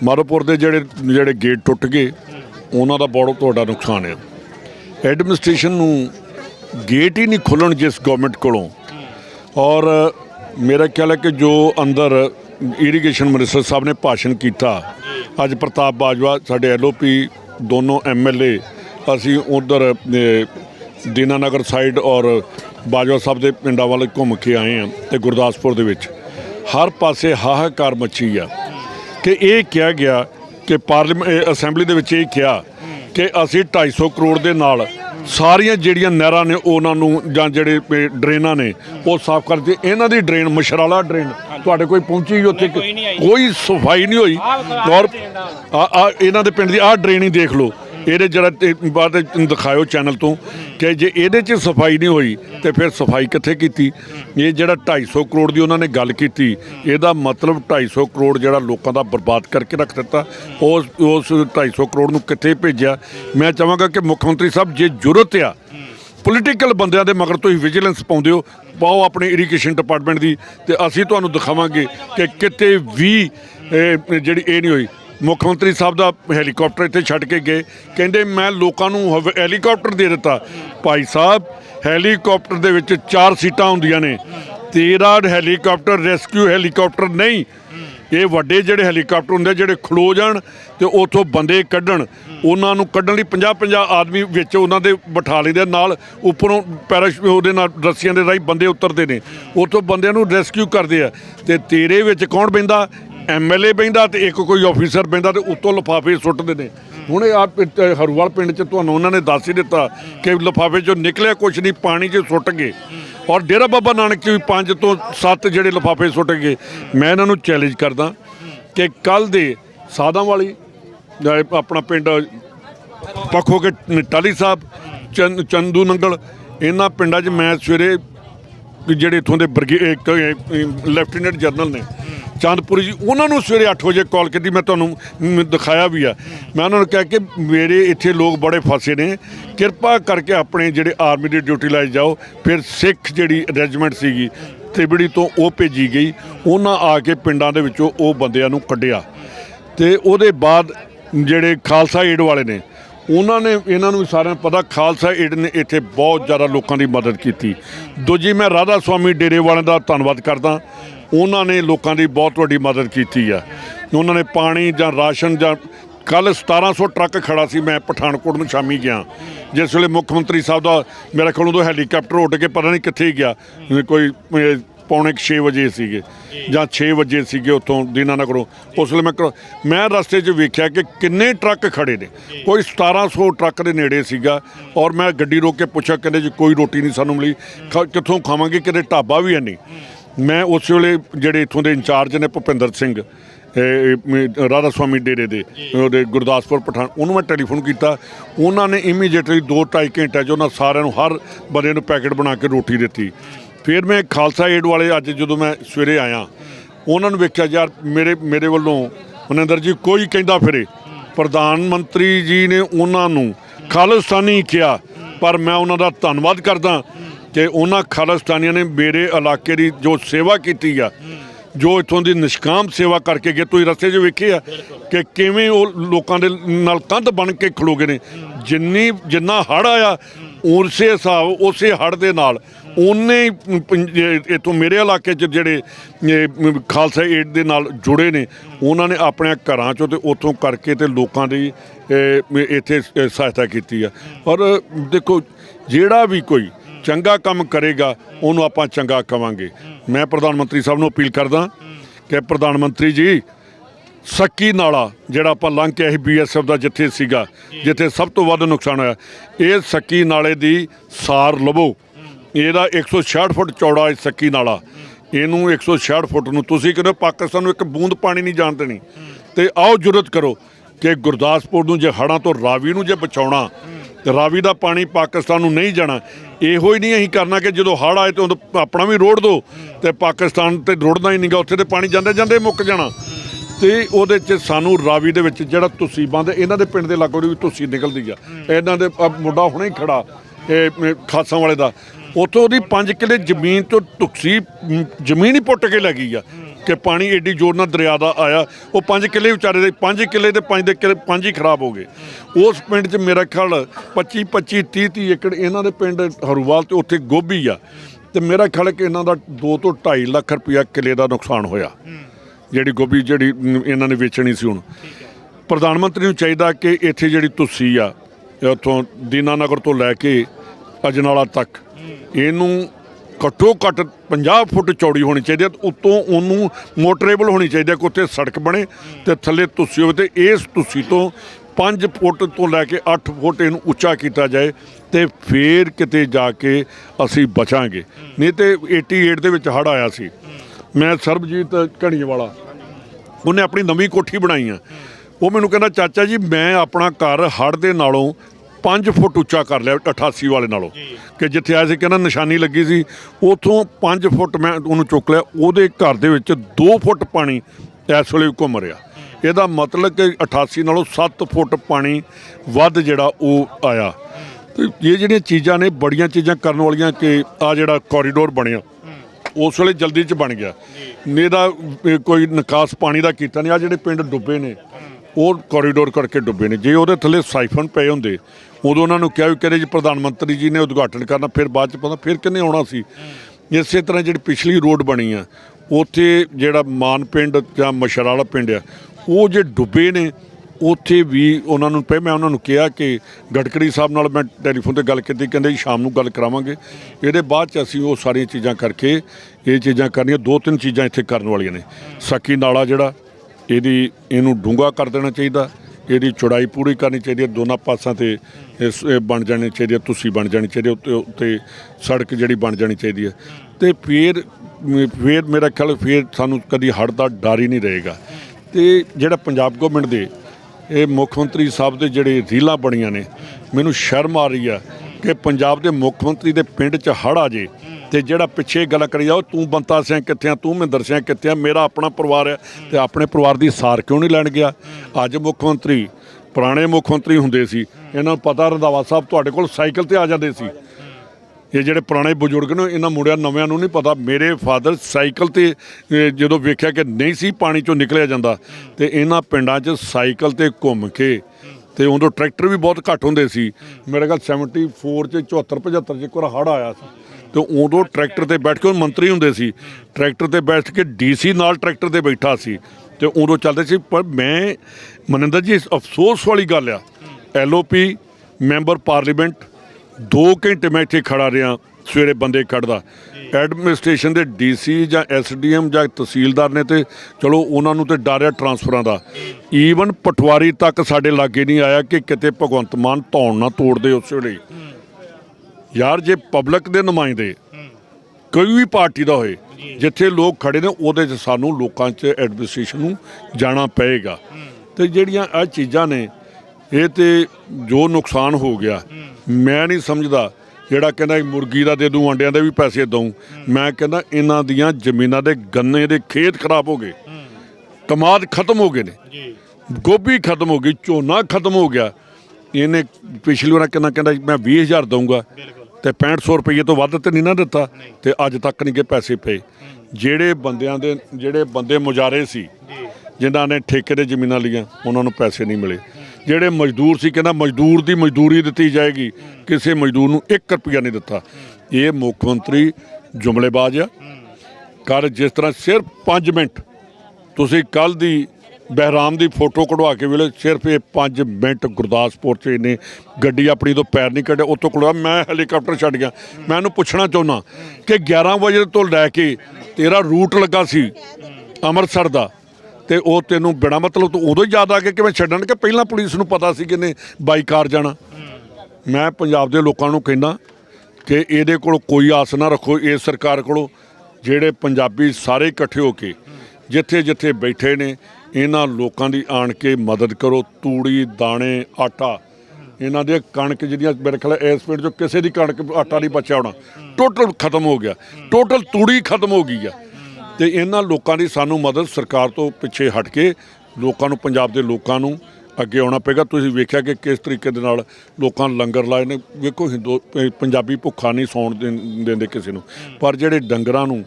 ਮਾਧੋਪੁਰ ਦੇ ਜਿਹੜੇ ਜਿਹੜੇ ਗੇਟ ਟੁੱਟ ਗਏ ਉਹਨਾਂ ਦਾ ਬਹੁਤ ਤੁਹਾਡਾ ਨੁਕਸਾਨ ਹੈ ਐਡਮਿਨਿਸਟ੍ਰੇਸ਼ਨ ਨੂੰ ਗੇਟ ਹੀ ਨਹੀਂ ਖੁੱਲਣ ਜਿਸ ਗਵਰਨਮੈਂਟ ਕੋਲੋਂ। ਔਰ ਮੇਰਾ ਖਿਆਲ ਹੈ ਕਿ ਜੋ ਅੰਦਰ ਇਰੀਗੇਸ਼ਨ ਮਿਨਿਸਟਰ ਸਾਹਿਬ ਨੇ ਭਾਸ਼ਣ ਕੀਤਾ ਅੱਜ ਪ੍ਰਤਾਪ ਬਾਜਵਾ ਸਾਡੇ ਐਲਓਪੀ ਦੋਨੋਂ ਐਮਐਲਏ ਅਸੀਂ ਉਧਰ ਦੀਨਾਨਗਰ ਸਾਈਡ ਔਰ ਬਾਜਵਾ ਸਾਹਿਬ ਦੇ ਪਿੰਡਾਂ ਵੱਲ ਘੁੰਮ ਕੇ ਆਏ ਹਾਂ ਤੇ ਗੁਰਦਾਸਪੁਰ ਦੇ ਵਿੱਚ। ਹਰ ਪਾਸੇ ਹਾਹਾਕਾਰ ਮੱਚੀ ਆ। ਕਿ ਇਹ ਕਿਹਾ ਗਿਆ ਕਿ ਪਾਰਲੀਮੈਂਟ ਅਸੈਂਬਲੀ ਦੇ ਵਿੱਚ ਇਹ ਕਿਹਾ ਕਿ ਅਸੀਂ 250 ਕਰੋੜ ਦੇ ਨਾਲ ਸਾਰੀਆਂ ਜਿਹੜੀਆਂ ਨਹਿਰਾਂ ਨੇ ਉਹਨਾਂ ਨੂੰ ਜਾਂ ਜਿਹੜੇ ਡਰੇਨਾਂ ਨੇ ਉਹ ਸਾਫ਼ ਕਰਦੇ ਇਹਨਾਂ ਦੀ ਡਰੇਨ ਮਸ਼ਰਾਲਾ ਡਰੇਨ ਤੁਹਾਡੇ ਕੋਈ ਪਹੁੰਚੀ ਉੱਥੇ? ਕੋਈ ਸਫ਼ਾਈ ਨਹੀਂ ਹੋਈ। ਔਰ ਇਹਨਾਂ ਦੇ ਪਿੰਡ ਦੀ ਆਹ ਡਰੇਨ ਹੀ ਦੇਖ ਲਓ। ਇਹਦੇ ਜਿਹੜਾ ਤੇ ਬਾਅਦ ਵਿੱਚ ਦਿਖਾਇਓ ਚੈਨਲ ਤੋਂ ਕਿ ਜੇ ਇਹਦੇ 'ਚ ਸਫ਼ਾਈ ਨਹੀਂ ਹੋਈ, ਤੇ ਫਿਰ ਸਫ਼ਾਈ ਕਿੱਥੇ ਕੀਤੀ? ਇਹ ਜਿਹੜਾ 250 ਕਰੋੜ ਦੀ ਉਹਨਾਂ ਨੇ ਗੱਲ ਕੀਤੀ, ਇਹਦਾ ਮਤਲਬ 250 ਕਰੋੜ ਜਿਹੜਾ ਲੋਕਾਂ ਦਾ ਬਰਬਾਦ ਕਰਕੇ ਰੱਖ ਦਿੱਤਾ। ਉਸ ਉਸ 250 ਕਰੋੜ ਨੂੰ ਕਿੱਥੇ ਭੇਜਿਆ? ਮੈਂ ਚਾਹਾਂਗਾ ਕਿ ਮੁੱਖ ਮੰਤਰੀ ਸਾਹਿਬ, ਜੇ ਜ਼ਰੂਰਤ ਆ ਪੋਲੀਟੀਕਲ ਬੰਦਿਆਂ ਦੇ ਮਗਰ ਤੁਸੀਂ ਵਿਜੀਲੈਂਸ ਪਾਉਂਦੇ ਹੋ, ਪਾਓ ਆਪਣੇ ਇਰੀਗੇਸ਼ਨ ਡਿਪਾਰਟਮੈਂਟ ਦੀ, ਤੇ ਅਸੀਂ ਤੁਹਾਨੂੰ ਦਿਖਾਵਾਂਗੇ ਕਿ ਕਿਤੇ ਵੀ ਜਿਹੜੀ ਇਹ ਨਹੀਂ ਹੋਈ ਮੁੱਖ ਮੰਤਰੀ ਸਾਹਿਬ ਦਾ ਹੈਲੀਕਾਪਟਰ ਇੱਥੇ ਛੱਡ ਕੇ ਗਏ। ਕਹਿੰਦੇ, ਮੈਂ ਲੋਕਾਂ ਨੂੰ ਹਵ- ਹੈਲੀਕਾਪਟਰ ਦੇ ਦਿੱਤਾ। ਭਾਈ ਸਾਹਿਬ, ਹੈਲੀਕਾਪਟਰ ਦੇ ਵਿੱਚ ਚਾਰ ਸੀਟਾਂ ਹੁੰਦੀਆਂ ਨੇ। ਤੇਰਾ ਹੈਲੀਕਾਪਟਰ, ਰੈਸਕਿਊ ਹੈਲੀਕਾਪਟਰ ਨਹੀਂ। ਇਹ ਵੱਡੇ ਜਿਹੜੇ ਹੈਲੀਕਾਪਟਰ ਹੁੰਦੇ ਜਿਹੜੇ ਖਲੋ ਜਾਣ ਤੇ ਉਥੋਂ ਬੰਦੇ ਕੱਢਣ। ਉਹਨਾਂ ਨੂੰ ਕੱਢਣ ਲਈ 50 50 ਆਦਮੀ ਵਿੱਚ ਉਹਨਾਂ ਦੇ ਬਿਠਾ ਲਈਦੇ ਨਾਲ ਉੱਪਰੋਂ ਪੈਰਾਸ਼ ਉਹਦੇ ਨਾਲ ਰੱਸੀਆਂ ਦੇ ਰਾਹੀਂ ਬੰਦੇ ਉਤਰਦੇ ਨੇ। ਉਥੋਂ ਬੰਦਿਆਂ ਨੂੰ ਰੈਸਕਿਊ ਕਰਦੇ ਆ। ਤੇ ਤੇਰੇ ਵਿੱਚ ਕੌਣ ਬੈਂਦਾ ਐਮਐਲਏ ਬੈਂਦਾ ਤੇ ਇੱਕ ਕੋਈ ਆਫੀਸਰ ਬੈਂਦਾ ਤੇ ਉੱਤੋਂ ਲਿਫਾਫੇ ਸੁੱਟਦੇ ਨੇ। ਹੁਣ ਇਹ ਆ ਹਰੂਵਾਲ ਪਿੰਡ ਚ ਤੁਹਾਨੂੰ ਉਹਨਾਂ ਨੇ ਦੱਸ ਹੀ ਦਿੱਤਾ ਕਿ ਲਿਫਾਫੇ ਚੋਂ ਨਿਕਲਿਆ ਕੁਛ ਨਹੀਂ, ਪਾਣੀ 'ਚ ਸੁੱਟ ਗਏ। ਔਰ ਡੇਰਾ ਬਾਬਾ ਨਾਨਕ ਚ ਵੀ ਪੰਜ ਤੋਂ ਸੱਤ ਜਿਹੜੇ ਲਿਫਾਫੇ ਸੁੱਟ ਗਏ। ਮੈਂ ਇਹਨਾਂ ਨੂੰ ਚੈਲੰਜ ਕਰਦਾ ਕਿ ਕੱਲ ਦੇ ਸਾਦਾਂ ਵਾਲੀ ਜਾਂ ਆਪਣਾ ਪਿੰਡ ਪੱਖੋ ਕੇ ਟਾਲੀ ਸਾਹਿਬ ਚੰਦ- ਚੰਦੂ ਨੰਗਲ, ਇਹਨਾਂ ਪਿੰਡਾਂ 'ਚ ਮੈਂ ਸਵੇਰੇ ਜਿਹੜੇ ਇਥੋਂ ਦੇ ਬਰਗੇ ਲੈਫਟੀਨੈਂਟ ਜਨਰਲ ਨੇ ਚਾਂਦਪੁਰੀ ਜੀ, ਉਹਨਾਂ ਨੂੰ ਸਵੇਰੇ 8 ਵਜੇ ਕਾਲ ਕੀਤੀ, ਮੈਂ ਤੁਹਾਨੂੰ ਦਿਖਾਇਆ ਵੀ ਆ। ਮੈਂ ਉਹਨਾਂ ਨੂੰ ਕਿਹਾ ਕਿ, ਮੇਰੇ ਇੱਥੇ ਲੋਕ ਬੜੇ ਫਸੇ ਨੇ। ਕਿਰਪਾ ਕਰਕੇ ਆਪਣੇ ਜਿਹੜੇ ਆਰਮੀ ਦੀ ਡਿਊਟੀ ਲਾਈ ਜਾਓ। ਫਿਰ ਸਿੱਖ ਜਿਹੜੀ ਰੈਜੀਮੈਂਟ ਸੀਗੀ ਤਿਬੜੀ ਤੋਂ ਉਹ ਭੇਜੀ ਗਈ। ਉਹਨਾਂ ਆ ਕੇ ਪਿੰਡਾਂ ਦੇ ਵਿੱਚੋਂ ਉਹ ਬੰਦਿਆਂ ਨੂੰ ਕੱਢਿਆ। ਤੇ ਉਹਦੇ ਬਾਅਦ ਜਿਹੜੇ ਖਾਲਸਾ ਏਡ ਵਾਲੇ ਨੇ, ਉਹਨਾਂ ਨੇ, ਇਹਨਾਂ ਨੂੰ ਸਾਰਿਆਂ ਨੂੰ ਪਤਾ, ਖਾਲਸਾ ਏਡ ਨੇ ਇੱਥੇ ਬਹੁਤ ਜ਼ਿਆਦਾ ਲੋਕਾਂ ਦੀ ਮਦਦ ਕੀਤੀ। ਦੂਜੀ, ਮੈਂ ਰਾਧਾ ਸੁਆਮੀ ਡੇਰੇ ਵਾਲਿਆਂ ਦਾ ਧੰਨਵਾਦ ਕਰਦਾ। ਉਹਨਾਂ ਨੇ ਲੋਕਾਂ ਦੀ ਬਹੁਤ ਵੱਡੀ ਮਦਦ ਕੀਤੀ ਆ। ਉਹਨਾਂ ਨੇ ਪਾਣੀ ਜਾਂ ਰਾਸ਼ਨ ਜਾਂ ਕੱਲ 1700 ਟਰੱਕ ਖੜਾ ਸੀ ਮੈਂ ਪਠਾਨਕੋਟ ਨੂੰ ਸ਼ਾਮੀ ਗਿਆ। ਜਿਸ ਵੇਲੇ ਮੁੱਖ ਮੰਤਰੀ ਸਾਹਿਬ ਦਾ ਮੇਰਾ ਖਿਆਲ ਉਦੋਂ ਹੈਲੀਕਾਪਟਰ ਉੱਡ ਕੇ ਪਤਾ ਨਹੀਂ ਕਿੱਥੇ ਗਿਆ ਕੋਈ ਅਹ, ਪੌਣੇ 6 ਵਜੇ ਸੀਗੇ ਜਾਂ 6 ਵਜੇ ਸੀਗੇ ਉੱਥੋਂ ਦੀਨਾਨਗਰੋਂ ਉਸ ਵੇਲੇ ਮੈਂ ਘਰੋਂ- ਮੈਂ ਰਸਤੇ 'ਚ ਵੇਖਿਆ ਕਿ ਕਿੰਨੇ ਟਰੱਕ ਖੜੇ ਨੇ। ਕੋਈ 1700 ਟਰੱਕ ਦੇ ਨੇੜੇ ਸੀਗਾ ਔਰ ਮੈਂ ਗੱਡੀ ਰੋਕ ਕੇ ਪੁੱਛਿਆ ਕਹਿੰਦੇ ਜੀ ਕੋਈ ਰੋਟੀ ਨਹੀਂ ਸਾਨੂੰ ਮਿਲੀ ਖ- ਕਿੱਥੋਂ ਖਾਵਾਂਗੇ ਕਿਤੇ ਢਾਬਾ ਵੀ ਹੈ ਨਹੀਂ। ਮੈਂ ਉਸ ਵੇਲੇ ਜਿਹੜੇ ਇੱਥੋਂ ਦੇ ਇੰਚਾਰਜ ਨੇ ਭੁਪਿੰਦਰ ਸਿੰਘ ਰਾਧਾ ਸੁਆਮੀ ਡੇਰੇ ਦੇ ਉਹਦੇ ਗੁਰਦਾਸਪੁਰ ਪਠਾਨ ਉਹਨੂੰ ਮੈਂ ਟੈਲੀਫੋਨ ਕੀਤਾ। ਉਹਨਾਂ ਨੇ ਇਮੀਡੀਏਟਲੀ 2.5 ਘੰਟੇ 'ਚ ਉਹਨਾਂ ਸਾਰਿਆਂ ਨੂੰ ਹਰ ਬੰਦੇ ਨੂੰ ਪੈਕੇਟ ਬਣਾ ਕੇ ਰੋਟੀ ਦਿੱਤੀ। ਫਿਰ ਮੈਂ ਖਾਲਸਾ ਏਡ ਵਾਲੇ ਅੱਜ ਜਦੋਂ ਮੈਂ ਸਵੇਰੇ ਆਇਆ ਉਹਨਾਂ ਨੂੰ ਵੇਖਿਆ ਯਾਰ ਮੇਰੇ ਮੇਰੇ ਵੱਲੋਂ ਮਨਿੰਦਰ ਜੀ ਕੋਈ ਕਹਿੰਦਾ ਫਿਰੇ। ਪ੍ਰਧਾਨ ਮੰਤਰੀ ਜੀ ਨੇ ਉਹਨਾਂ ਨੂੰ ਖਾਲਿਸਤਾਨੀ ਕਿਹਾ ਪਰ ਮੈਂ ਉਹਨਾਂ ਦਾ ਧੰਨਵਾਦ ਕਰਦਾ। ਕਿ ਉਹਨਾਂ ਖਾਲਸਤਾਨੀਆਂ ਨੇ ਮੇਰੇ ਇਲਾਕੇ ਦੀ ਜੋ ਸੇਵਾ ਕੀਤੀ ਆ, ਜੋ ਇਥੋਂ ਦੀ ਨਿਸ਼ਕਾਮ ਸੇਵਾ ਕਰਕੇ ਗਏ, ਤੁਸੀਂ ਰਸਤੇ 'ਚ ਵੇਖੇ ਆ ਕਿ ਕਿਵੇਂ ਉਹ ਲੋਕਾਂ ਦੇ ਨਾਲ ਕੰਧ ਬਣ ਕੇ ਖਲੋਗੇ ਨੇ। ਜਿੰਨੀ, ਜਿੰਨਾ ਹੜ ਆਇਆ, ਉਸੇ ਹਿਸਾਬ, ਉਸੇ ਹੜ ਦੇ ਨਾਲ ਉਹਨੇ ਇਥੋਂ ਮੇਰੇ ਇਲਾਕੇ 'ਚ ਜਿਹੜੇ ਖਾਲਸਾ ਏਡ ਦੇ ਨਾਲ ਜੁੜੇ ਨੇ, ਉਹਨਾਂ ਨੇ ਆਪਣੇ ਘਰਾਂ 'ਚੋਂ ਤੇ ਉੱਥੋਂ ਕਰਕੇ ਤੇ ਲੋਕਾਂ ਦੀ ਇੱਥੇ ਸਹਾਇਤਾ ਕੀਤੀ ਆ। ਔਰ ਦੇਖੋ, ਜਿਹੜਾ ਵੀ ਕੋਈ ਚੰਗਾ ਕੰਮ ਕਰੇਗਾ ਉਹਨੂੰ ਆਪਾਂ ਚੰਗਾ ਕਵਾਂਗੇ। ਮੈਂ ਪ੍ਰਧਾਨ ਮੰਤਰੀ ਸਾਹਿਬ ਨੂੰ ਅਪੀਲ ਕਰਦਾ ਕਿ ਪ੍ਰਧਾਨ ਮੰਤਰੀ ਜੀ ਸੱਕੀ ਨਾਲਾ ਜਿਹੜਾ ਆਪਾਂ ਲੰਘ ਕੇ ਆਏ ਬੀਐਸਐਫ ਦਾ ਜਿੱਥੇ ਸੀਗਾ ਜਿੱਥੇ ਸਭ ਤੋਂ ਵੱਧ ਨੁਕਸਾਨ ਹੋਇਆ ਇਹ ਸੱਕੀ ਨਾਲੇ ਦੀ ਸਾਰ ਲਵੋ। ਇਹਦਾ 166 ਫੁੱਟ ਚੌੜਾ ਇਹ ਸੱਕੀ ਨਾਲਾ। ਇਹਨੂੰ 166 ਫੁੱਟ ਨੂੰ ਤੁਸੀਂ ਕਹਿੰਦੇ ਪਾਕਿਸਤਾਨ ਨੂੰ ਇੱਕ ਬੂੰਦ ਪਾਣੀ ਨਹੀਂ ਜਾਣ ਦੇਣੀ। ਤੇ ਆਓ ਜੁਰਤ ਕਰੋ ਕਿ ਗੁਰਦਾਸਪੁਰ ਨੂੰ ਜੇ ਹੜਾਂ ਤੋਂ ਰਾਵੀ ਨੂੰ ਜੇ ਬਚਾਉਣਾ ਰਾਵੀ ਦਾ ਪਾਣੀ ਪਾਕਿਸਤਾਨ ਨੂੰ ਨਹੀਂ ਜਾਣਾ। ਇਹੋ ਹੀ ਨਹੀਂ ਅਸੀਂ ਕਰਨਾ ਕਿ ਜਦੋਂ ਹੜ ਆਏ ਤੇ ਉਦੋਂ ਆਪਣਾ ਵੀ ਰੋੜ ਦੋ ਤੇ ਪਾਕਿਸਤਾਨ ਤੇ ਰੋੜਨਾ ਹੀ ਨਹੀਂਗਾ, ਉੱਥੇ ਤੇ ਪਾਣੀ ਜਾਂਦੇ ਜਾਂਦੇ ਮੁੱਕ ਜਾਣਾ। ਤੇ ਉਹਦੇ ਚ ਸਾਨੂੰ ਰਾਵੀ ਦੇ ਵਿੱਚ ਜਿਹੜਾ ਤੁਸੀਂ ਬੰਦ, ਇਹਨਾਂ ਦੇ ਪਿੰਡ ਦੇ ਲਾਗੋਂ ਦੀ ਵੀ ਤੁਸੀਂ ਨਿਕਲਦੀ ਆ। ਇਹਨਾਂ ਦੇ ਮੁੰਡਾ ਹੁਣੇ ਹੀ ਖੜਾ, ਇਹ ਖਾਸਾਂ ਵਾਲੇ ਦਾ। ਉੱਥੋਂ ਉਹਦੀ 5 ਕਿੱਲੇ ਜ਼ਮੀਨ ਤੋਂ ਤੁਕਸੀ ਜ਼ਮੀਨ ਹੀ ਪੁੱਟ ਕੇ ਲੈ ਗਈ ਆ। ਕਿ ਪਾਣੀ ਏਡੀ ਜ਼ੋਰ ਨਾਲ ਦਰਿਆ ਦਾ ਆਇਆ, ਉਹ ਪੰਜ ਕਿੱਲੇ ਵਿਚਾਰੇ ਦੇ 5 ਕਿੱਲੇ ਤੇ ਪੰਜ ਦੇ ਕਿੱਲੇ, ਪੰਜ ਹੀ ਖਰਾਬ ਹੋ ਗਏ। ਉਸ ਪਿੰਡ 'ਚ ਮੇਰਾ ਖਿਆਲ 25 25 30 30 ਏਕੜ ਇਹਨਾਂ ਦੇ ਪਿੰਡ ਹਰੂਵਾਲ ਤੇ ਉੱਥੇ ਗੋਭੀ ਆ। ਤੇ ਮੇਰਾ ਖਿਆਲ ਕਿ ਇਹਨਾਂ ਦਾ 2 ਤੋਂ 2.5 ਲੱਖ ਰੁਪਇਆ ਕਿੱਲੇ ਦਾ ਨੁਕਸਾਨ ਹੋਇਆ। ਜਿਹੜੀ ਗੋਭੀ ਜਿਹੜੀ ਇਹਨਾਂ ਨੇ ਵੇਚਣੀ ਸੀ ਹੁਣ। ਪ੍ਰਧਾਨ ਮੰਤਰੀ ਨੂੰ ਚਾਹੀਦਾ ਕਿ ਇੱਥੇ ਜਿਹੜੀ ਤੁਸੀਂ ਆ ਉੱਥੋਂ ਦੀਨਾਨਗਰ ਤੋਂ ਲੈ ਕੇ ਅਜਨਾਲਾ ਤੱਕ, ਇਹਨੂੰ ਘੱਟੋ ਘੱਟ 50 ਫੁੱਟ ਚੌੜੀ ਹੋਣੀ ਚਾਹੀਦੀ ਹੈ ਤੇ ਉੱਤੋਂ ਉਹਨੂੰ ਮੋਟਰੇਬਲ ਹੋਣੀ ਚਾਹੀਦੀ ਹੈ ਕਿ ਉੱਥੇ ਸੜਕ ਬਣੇ ਤੇ ਥੱਲੇ ਤੁਸੀ ਹੋਵੇ ਤੇ ਇਸ ਤੁਸੀ ਤੋਂ 5 ਫੁੱਟ ਤੋਂ ਲੈ ਕੇ 8 ਫੁੱਟ ਇਹਨੂੰ ਉੱਚਾ ਕੀਤਾ ਜਾਏ ਤੇ ਫੇਰ ਕਿਤੇ ਜਾ ਕੇ ਅਸੀਂ ਬਚਾਂਗੇ। ਨਹੀਂ ਤੇ 88 ਦੇ ਵਿੱਚ ਹੜ ਆਇਆ ਸੀ। ਮੈਂ ਸਰਬਜੀਤ ਘਣੀਏ ਵਾਲਾ ਉਹਨੇ ਆਪਣੀ ਨਵੀਂ ਕੋਠੀ ਬਣਾਈ ਆ। ਉਹ ਮੈਨੂੰ ਕਹਿੰਦਾ, ਚਾਚਾ ਜੀ, ਮੈਂ ਆਪਣਾ ਘਰ ਹੜ ਦੇ ਨਾਲੋਂ 5 ਫੁੱਟ ਉੱਚਾ ਕਰ ਲਿਆ 88 ਵਾਲੇ ਨਾਲੋਂ। ਕਿ ਜਿੱਥੇ ਆਇਆ ਸੀ ਕਹਿੰਦਾ ਨਿਸ਼ਾਨੀ ਲੱਗੀ ਸੀ ਉਥੋਂ 5 ਫੁੱਟ ਮੈਂ ਉਹਨੂੰ ਚੁੱਕ ਲਿਆ ਉਹਦੇ ਘਰ ਦੇ ਵਿੱਚ 2 ਫੁੱਟ ਪਾਣੀ ਇਸ ਵੇਲੇ ਘੁੰਮ ਰਿਹਾ। ਇਹਦਾ ਮਤਲਬ ਕਿ 88 ਨਾਲੋਂ 7 ਫੁੱਟ ਪਾਣੀ ਵੱਧ ਜਿਹੜਾ ਉਹ ਆਇਆ। ਤੇ ਇਹ ਜਿਹੜੀਆਂ ਚੀਜ਼ਾਂ ਨੇ ਬੜੀਆਂ ਚੀਜ਼ਾਂ ਕਰਨ ਵਾਲੀਆਂ ਕਿ ਆ ਜਿਹੜਾ ਕੋਰੀਡੋਰ ਬਣਿਆ ਉਸ ਵੇਲੇ ਜਲਦੀ ਚ ਬਣ ਗਿਆ। ਇਹਦਾ ਕੋਈ ਨਿਕਾਸ ਪਾਣੀ ਦਾ ਕੀਤਾ ਨਹੀਂ ਆ ਜਿਹੜੇ ਪਿੰਡ ਡੁੱਬੇ ਨੇ ਉਹ ਕੋਰੀਡੋਰ ਕਰਕੇ ਡੁੱਬੇ ਨੇ। ਜੇ ਉਹਦੇ ਥੱਲੇ ਸਾਈਫਨ ਪਏ ਹੁੰਦੇ ਉਦੋਂ ਉਹਨਾਂ ਨੂੰ ਕਿਹਾ ਵੀ ਕਹਿੰਦੇ ਜੀ ਪ੍ਰਧਾਨ ਮੰਤਰੀ ਜੀ ਨੇ ਉਦਘਾਟਨ ਕਰਨਾ, ਫਿਰ ਬਾਅਦ ਚ ਪਤਾ ਫਿਰ ਕਿੰਨੇ ਆਉਣਾ ਸੀ। ਇਸੇ ਤਰ੍ਹਾਂ ਜਿਹੜੀ ਪਿਛਲੀ ਰੋਡ ਬਣੀ ਆ, ਉੱਥੇ ਜਿਹੜਾ ਮਾਨ ਪਿੰਡ ਜਾਂ ਮਸ਼ਰਾਲਾ ਪਿੰਡ ਆ, ਉਹ ਜੇ ਡੁੱਬੇ ਨੇ, ਉੱਥੇ ਵੀ ਉਹਨਾਂ ਨੂੰ ਪਏ ਮੈਂ ਉਹਨਾਂ ਨੂੰ ਕਿਹਾ ਕਿ ਗੜਕੜੀ ਸਾਹਿਬ ਨਾਲ ਮੈਂ ਟੈਲੀਫੋਨ ਤੇ ਗੱਲ ਕੀਤੀ, ਕਹਿੰਦੇ ਜੀ ਸ਼ਾਮ ਨੂੰ ਗੱਲ ਕਰਾਵਾਂਗੇ। ਇਹਦੇ ਬਾਅਦ ਚ ਅਸੀਂ ਉਹ ਸਾਰੀਆਂ ਚੀਜ਼ਾਂ ਕਰਕੇ, ਇਹ ਚੀਜ਼ਾਂ ਕਰਨੀਆਂ, ਦੋ ਤਿੰਨ ਚੀਜ਼ਾਂ ਇੱਥੇ ਕਰਨ ਵਾਲੀਆਂ ਨੇ। ਸੱਕੀ ਨਾਲਾ ਜਿਹੜਾ, ਇਹਦੀ, ਇਹਨੂੰ ਡੂੰਘਾ ਕਰ ਦੇਣਾ ਚਾਹੀਦਾ, ਇਹਦੀ ਚੌੜਾਈ ਪੂਰੀ ਕਰਨੀ ਚਾਹੀਦੀ ਹੈ, ਦੋਨਾਂ ਪਾਸਾਂ ਤੇ ਇਸ ਇਹ ਬਣ ਜਾਣੀ ਚਾਹੀਦੀ ਹੈ ਤੁਸੀਂ ਬਣ ਜਾਣੀ ਚਾਹੀਦੀ ਹੈ, ਉੱਤੇ ਉੱਤੇ ਸੜਕ ਜਿਹੜੀ ਬਣ ਜਾਣੀ ਚਾਹੀਦੀ ਹੈ। ਤੇ ਫਿਰ ਫਿਰ ਮੇਰਾ ਖਿਆਲ ਫਿਰ ਸਾਨੂੰ ਕਦੀ ਹੜ੍ਹ ਦਾ ਡਰ ਹੀ ਨਹੀਂ ਰਹੇਗਾ। ਤੇ ਜਿਹੜਾ ਪੰਜਾਬ ਗਵਰਨਮੈਂਟ ਦੇ ਇਹ ਮੁੱਖ ਮੰਤਰੀ ਸਾਹਿਬ ਦੇ ਜਿਹੜੇ ਰੀਲਾਂ ਬਣੀਆਂ ਨੇ ਮੈਨੂੰ ਸ਼ਰਮ ਆ ਰਹੀ ਆ ਕਿ ਪੰਜਾਬ ਦੇ ਮੁੱਖ ਮੰਤਰੀ ਦੇ ਪਿੰਡ 'ਚ ਹੜ੍ਹ ਆ ਜੇ ਤੇ ਜਿਹੜਾ ਪਿੱਛੇ ਗੱਲਾਂ ਕਰੀ ਜਾਓ ਤੂੰ ਬੰਤਾ ਸਿੰਘ ਕਿੱਥੇ ਆ ਤੂੰ ਮਹਿੰਦਰ ਸਿੰਘ ਕਿੱਥੇ ਆ ਮੇਰਾ ਆਪਣਾ ਪਰਿਵਾਰ ਹੈ ਤੇ ਆਪਣੇ ਪਰਿਵਾਰ ਦੀ ਸਾਰ ਕਿਉਂ ਨਹੀਂ ਲੈਣ ਗਿਆ? ਅੱਜ ਮੁੱਖ ਮੰਤਰੀ ਪੁਰਾਣੇ ਮੁੱਖ ਮੰਤਰੀ ਹੁੰਦੇ ਸੀ, ਇਹਨਾਂ ਨੂੰ ਪਤਾ ਰੰਧਾਵਾ ਸਾਹਿਬ ਤੁਹਾਡੇ ਕੋਲ ਸਾਈਕਲ ਤੇ ਆ ਜਾਂਦੇ ਸੀ। ਇਹ ਜਿਹੜੇ ਪੁਰਾਣੇ ਬਜ਼ੁਰਗ ਨੇ, ਇਹਨਾਂ ਮੁੰਡਿਆਂ ਨਵਿਆਂ ਨੂੰ ਨਹੀਂ ਪਤਾ, ਮੇਰੇ ਫਾਦਰ ਸਾਈਕਲ ਤੇ ਜਦੋਂ ਵੇਖਿਆ ਕਿ ਨਹੀਂ ਸੀ ਪਾਣੀ ਚੋਂ ਨਿਕਲਿਆ ਜਾਂਦਾ, ਤੇ ਇਹਨਾਂ ਪਿੰਡਾਂ 'ਚ ਸਾਈਕਲ ਤੇ ਘੁੰਮ ਕੇ ਤੇ ਉਦੋਂ ਟਰੈਕਟਰ ਵੀ ਬਹੁਤ ਘੱਟ ਹੁੰਦੇ ਸੀ। ਮੇਰੇ ਖਿਆਲ 74 ਚ 74 75 ਚ ਇੱਕ ਵਾਰ ਹੜ੍ਹ ਆਇਆ ਸੀ। ਤੇ ਉਦੋਂ ਟਰੈਕਟਰ ਤੇ ਬੈਠ ਕੇ ਉਹ ਮੰਤਰੀ ਹੁੰਦੇ ਸੀ। ਟਰੈਕਟਰ ਤੇ ਬੈਠ ਕੇ ਡੀਸੀ ਨਾਲ ਟਰੈਕਟਰ ਤੇ ਬੈਠਾ ਸੀ। ਤੇ ਉਦੋਂ ਚੱਲਦੇ ਸੀ, ਪਰ ਮੈਂ, ਮਨਿੰਦਰ ਜੀ, ਇਸ ਅਫਸੋਸ ਵਾਲੀ ਗੱਲ ਆ। ਐਲਓਪੀ ਮੈਂਬਰ ਪਾਰਲੀਮੈਂਟ 2 ਘੰਟੇ ਮੈਂ ਇੱਥੇ ਖੜਾ ਰਿਹਾ, ਸਵੇਰੇ ਬੰਦੇ ਕੱਢਦਾ ਐਡਮਿਨਿਸਟ੍ਰੇਸ਼ਨ ਦੇ ਡੀਸੀ ਜਾਂ ਐਸਡੀਐਮ ਜਾਂ ਤਹਿਸੀਲਦਾਰ ਨੇ ਤੇ ਚਲੋ ਉਹਨਾਂ ਨੂੰ ਤੇ ਡਰਿਆ ਟਰਾਂਸਫਰਾਂ ਦਾ। ਈਵਨ ਪਟਵਾਰੀ ਤੱਕ ਸਾਡੇ ਲਾਗੇ ਨਹੀਂ ਆਇਆ ਕਿ ਕਿਤੇ ਭਗਵੰਤ ਮਾਨ ਧੌਣ ਨਾ ਤੋੜਦੇ ਉਸ ਵੇਲੇ। ਯਾਰ, ਜੇ ਪਬਲਿਕ ਦੇ ਨੁਮਾਇੰਦੇ, ਕੋਈ ਵੀ ਪਾਰਟੀ ਦਾ ਹੋਏ ਜਿੱਥੇ ਲੋਕ ਖੜੇ ਨੇ ਉਹਦੇ 'ਚ ਸਾਨੂੰ ਲੋਕਾਂ 'ਚ ਐਡਮਿਨਿਸਟ੍ਰੇਸ਼ਨ ਨੂੰ ਜਾਣਾ ਪਏਗਾ। ਤੇ ਜਿਹੜੀਆਂ ਇਹ ਚੀਜ਼ਾਂ ਨੇ ਇਹ ਤੇ ਜੋ ਨੁਕਸਾਨ ਹੋ ਗਿਆ ਮੈਂ ਨਹੀਂ ਸਮਝਦਾ ਜਿਹੜਾ ਕਹਿੰਦਾ ਮੁਰਗੀ ਦਾ ਦੇ ਦੂੰ ਅੰਡਿਆਂ ਦੇ ਵੀ ਪੈਸੇ ਦਊਂ। ਮੈਂ ਕਹਿੰਦਾ ਇਹਨਾਂ ਦੀਆਂ ਜ਼ਮੀਨਾਂ ਦੇ ਗੰਨੇ ਦੇ ਖੇਤ ਖਰਾਬ ਹੋ ਗਏ। ਕਮਾਦ ਖਤਮ ਹੋ ਗਏ ਨੇ। ਜੀ। ਗੋਭੀ ਖਤਮ ਹੋ ਗਈ ਝੋਨਾ ਖਤਮ ਹੋ ਗਿਆ। ਇਹਨੇ ਪਿਛਲੀ ਵਾਰ ਕਹਿੰਦਾ ਕਹਿੰਦਾ ਮੈਂ 20000 ਦਊਂਗਾ। ਤੇ 6500 ਰੁਪਏ ਤੋਂ ਵੱਧ ਤੇ ਨਹੀਂ ਨਾ ਦਿੱਤਾ ਤੇ ਅੱਜ ਤੱਕ ਨਹੀਂ ਕਿ ਪੈਸੇ ਪਏ। ਜਿਹੜੇ ਬੰਦਿਆਂ ਦੇ ਜਿਹੜੇ ਬੰਦੇ ਮੁਜਾਰੇ ਸੀ ਜਿਨ੍ਹਾਂ ਨੇ ਠੇਕੇ ਦੇ ਜ਼ਮੀਨਾਂ ਲਈਆਂ ਉਹਨਾਂ ਨੂੰ ਪੈਸੇ ਨਹੀਂ ਮਿਲੇ। ਜਿਹੜੇ ਮਜ਼ਦੂਰ ਸੀ ਕਹਿੰਦਾ ਮਜ਼ਦੂਰ ਦੀ ਮਜ਼ਦੂਰੀ ਦਿੱਤੀ ਜਾਏਗੀ ਕਿਸੇ ਮਜ਼ਦੂਰ ਨੂੰ 1 ਰੁਪਿਆ ਨਹੀਂ ਦਿੱਤਾ। ਇਹ ਮੁੱਖ ਮੰਤਰੀ ਜੁਮਲੇਬਾਜ਼ ਆ। ਕਰ ਜਿਸ ਤਰ੍ਹਾਂ ਸਿਰਫ 5 ਮਿੰਟ ਤੁਸੀਂ ਕੱਲ ਦੀ ਬਹਿਰਾਮ ਦੀ ਫੋਟੋ ਕਢਵਾ ਕੇ ਵੇਲੇ ਸਿਰਫ ਇਹ 5 ਮਿੰਟ ਗੁਰਦਾਸਪੁਰ 'ਚ ਇਹਨੇ ਗੱਡੀ ਆਪਣੀ ਤੋਂ ਪੈਰ ਨਹੀਂ ਕੱਢਿਆ, ਉੱਥੋਂ ਕਢਵਾ ਮੈਂ ਹੈਲੀਕਾਪਟਰ ਛੱਡ ਗਿਆ। ਮੈਂ ਇਹਨੂੰ ਪੁੱਛਣਾ ਚਾਹੁੰਦਾ ਕਿ 11 ਵਜੇ ਤੋਂ ਲੈ ਕੇ ਤੇਰਾ ਰੂਟ ਲੱਗਾ ਸੀ ਅੰਮ੍ਰਿਤਸਰ ਦਾ, ਤੇ ਉਹ ਤੈਨੂੰ ਬਿਨਾ ਮਤਲਬ ਤੋਂ ਉਦੋਂ ਹੀ ਯਾਦ ਆ ਗਿਆ ਕਿ ਮੈਂ ਛੱਡਣ, ਕਿ ਪਹਿਲਾਂ ਪੁਲਿਸ ਨੂੰ ਪਤਾ ਸੀ ਕਿ ਨੇ ਬਾਈ ਕਾਰ ਜਾਣਾ? ਮੈਂ ਪੰਜਾਬ ਦੇ ਲੋਕਾਂ ਨੂੰ ਕਹਿੰਦਾ ਕਿ ਇਹਦੇ ਕੋਲ ਕੋਈ ਆਸ ਨਾ ਰੱਖੋ ਇਸ ਸਰਕਾਰ ਕੋਲੋਂ ਜਿਹੜੇ ਪੰਜਾਬੀ ਸਾਰੇ ਇਕੱਠੇ ਹੋ ਕੇ ਜਿੱਥੇ ਜਿੱਥੇ ਬੈਠੇ ਨੇ ਇਹਨਾਂ ਲੋਕਾਂ ਦੀ ਆਣ ਕੇ ਮਦਦ ਕਰੋ, ਤੂੜੀ, ਦਾਣੇ, ਆਟਾ। ਇਹਨਾਂ ਦੇ ਕਣਕ ਜਿਹੜੀਆਂ ਮੇਰੇ ਖਿਆਲ ਇਸ ਪਿੰਡ ਚੋਂ ਕਿਸੇ ਦੀ ਕਣਕ, ਆਟਾ ਨਹੀਂ ਬਚਿਆ ਹੋਣਾ। ਟੋਟਲ ਖਤਮ ਹੋ ਗਿਆ। ਟੋਟਲ ਤੂੜੀ ਖਤਮ ਹੋ ਗਈ ਆ। ਤੇ ਇਹਨਾਂ ਲੋਕਾਂ ਦੀ ਸਾਨੂੰ ਮਦਦ ਸਰਕਾਰ ਤੋਂ ਪਿੱਛੇ ਹਟ ਕੇ ਲੋਕਾਂ ਨੂੰ, ਪੰਜਾਬ ਦੇ ਲੋਕਾਂ ਨੂੰ ਅੱਗੇ ਆਉਣਾ ਪਏਗਾ। ਤੁਸੀਂ ਵੇਖਿਆ ਕਿ ਕਿਸ ਤਰੀਕੇ ਦੇ ਨਾਲ ਲੋਕਾਂ ਲੰਗਰ ਲਾਏ ਨੇ। ਵੇਖੋ, ਹਿੰਦੂ ਪੰਜਾਬੀ ਭੁੱਖਾ ਨਹੀਂ ਸੌਣ ਦੇਣ- ਦਿੰਦੇ ਕਿਸੇ ਨੂੰ। ਪਰ ਜਿਹੜੇ ਡੰਗਰਾਂ ਨੂੰ,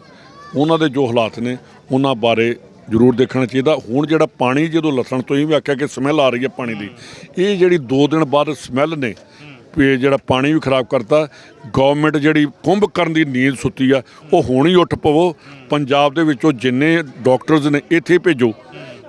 ਉਹਨਾਂ ਦੇ ਜੋ ਹਾਲਾਤ ਨੇ, ਉਹਨਾਂ ਬਾਰੇ ਜ਼ਰੂਰ ਦੇਖਣਾ ਚਾਹੀਦਾ। ਹੁਣ ਜਿਹੜਾ ਪਾਣੀ, ਜਦੋਂ ਲੱਸਣ ਤੋਂ ਹੀ ਵੀ ਆਖਿਆ ਕਿ ਸਮੈਲ ਆ ਰਹੀ ਹੈ ਪਾਣੀ ਦੀ, ਇਹ ਜਿਹੜੀ 2 ਦਿਨ ਬਾਅਦ ਸਮੈਲ ਨੇ, ਵੀ ਇਹ ਜਿਹੜਾ ਪਾਣੀ ਵੀ ਖਰਾਬ ਕਰਤਾ ਗਵਰਨਮੈਂਟ ਜਿਹੜੀ ਕੁੰਭ ਕਰਨ ਦੀ ਨੀਂਦ ਸੁੱਤੀ ਆ, ਉਹ ਹੁਣ ਹੀ ਉੱਠ ਪਵੋ। ਪੰਜਾਬ ਦੇ ਵਿੱਚੋਂ ਜਿੰਨੇ ਡਾਕਟਰਸ ਨੇ ਇੱਥੇ ਭੇਜੋ,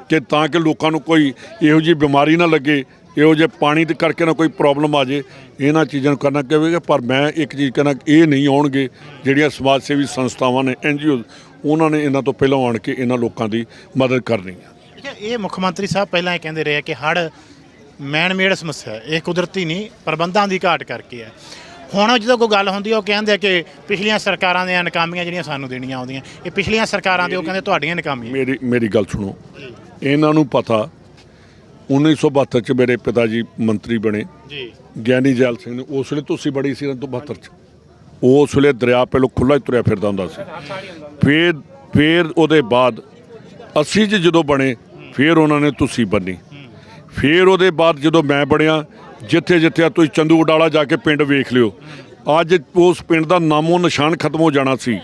ਕਿ ਤਾਂ ਕਿ ਲੋਕਾਂ ਨੂੰ ਕੋਈ ਇਹੋ ਜਿਹੀ ਬਿਮਾਰੀ ਨਾ ਲੱਗੇ, ਇਹੋ ਜਿਹੇ ਪਾਣੀ ਦੇ ਕਰਕੇ ਨਾ ਕੋਈ ਪ੍ਰੋਬਲਮ ਆ ਜੇ। ਇਹਨਾਂ ਚੀਜ਼ਾਂ ਨੂੰ ਕਰਨਾ ਪਵੇਗਾ ਪਰ ਮੈਂ ਇੱਕ ਚੀਜ਼ ਕਹਿਣਾ, ਇਹ ਨਹੀਂ ਆਉਣਗੇ ਜਿਹੜੀਆਂ ਸਮਾਜ ਸੇਵੀ ਸੰਸਥਾਵਾਂ ਨੇ ਐਨਜੀਓ ਉਹਨਾਂ ਨੇ ਇਹਨਾਂ ਤੋਂ ਪਹਿਲਾਂ ਆਣ ਕੇ ਇਹਨਾਂ ਲੋਕਾਂ ਦੀ ਮਦਦ ਕਰਨੀ ਹੈ। ਅੱਛਾ ਇਹ ਮੁੱਖ ਮੰਤਰੀ ਸਾਹਿਬ ਪਹਿਲਾਂ ਇਹ ਕਹਿੰਦੇ ਰਹੇ ਆ ਕਿ ਹੜ ਮੈਨ ਮੇਡ ਸਮੱਸਿਆ ਹੈ ਇਹ ਕੁਦਰਤੀ ਨਹੀਂ ਪ੍ਰਬੰਧਾਂ ਦੀ ਘਾਟ ਕਰਕੇ ਹੈ। ਹੁਣ ਜਦੋਂ ਕੋਈ ਗੱਲ ਹੁੰਦੀ ਹੈ ਉਹ ਕਹਿੰਦੇ ਆ ਕਿ ਪਿਛਲੀਆਂ ਸਰਕਾਰਾਂ ਦੀਆਂ ਨਕਾਮੀਆਂ ਜਿਹੜੀਆਂ ਸਾਨੂੰ ਦੇਣੀਆਂ ਆਉਂਦੀਆਂ ਇਹ ਪਿਛਲੀਆਂ ਸਰਕਾਰਾਂ ਦੇ ਉਹ ਕਹਿੰਦੇ ਤੁਹਾਡੀਆਂ ਨਕਾਮੀਆਂ। ਮੇਰੀ ਮੇਰੀ ਗੱਲ ਸੁਣੋ। ਇਹਨਾਂ ਨੂੰ ਪਤਾ 1972 ਚ ਮੇਰੇ ਪਿਤਾ ਜੀ ਮੰਤਰੀ ਬਣੇ। ਜੀ। ਗਿਆਨੀ ਜੈਲ ਸਿੰਘ ਨੇ ਉਸ ਵੇਲੇ ਤੁਸੀਂ ਬੜੀ ਸੀ ਨਾ 72 ਚ। ਉਸ ਵੇਲੇ ਦਰਿਆ ਪਹਿਲੋਂ ਖੁੱਲਾ ਹੀ ਤੁਰਿਆ ਫਿਰਦਾ ਹੁੰਦਾ ਸੀ। ਫਿਰ ਫਿਰ ਉਹਦੇ ਬਾਅਦ 80 ਚ ਜਦੋਂ ਬਣੇ, ਫਿਰ ਉਹਨਾਂ ਨੇ ਤੁਸੀਂ ਬੰਨੀ। ਫਿਰ ਉਹਦੇ ਬਾਅਦ ਜਦੋਂ ਮੈਂ ਬਣਿਆ, ਜਿੱਥੇ ਜਿੱਥੇ ਤੁਸੀਂ ਚੰਦੂ ਉਡਾਲਾ ਜਾ ਕੇ ਪਿੰਡ ਵੇਖ ਲਿਓ। ਅੱਜ ਉਸ ਪਿੰਡ ਦਾ ਨਾਮੋ ਨਿਸ਼ਾਨ ਖਤਮ ਹੋ ਜਾਣਾ ਸੀ।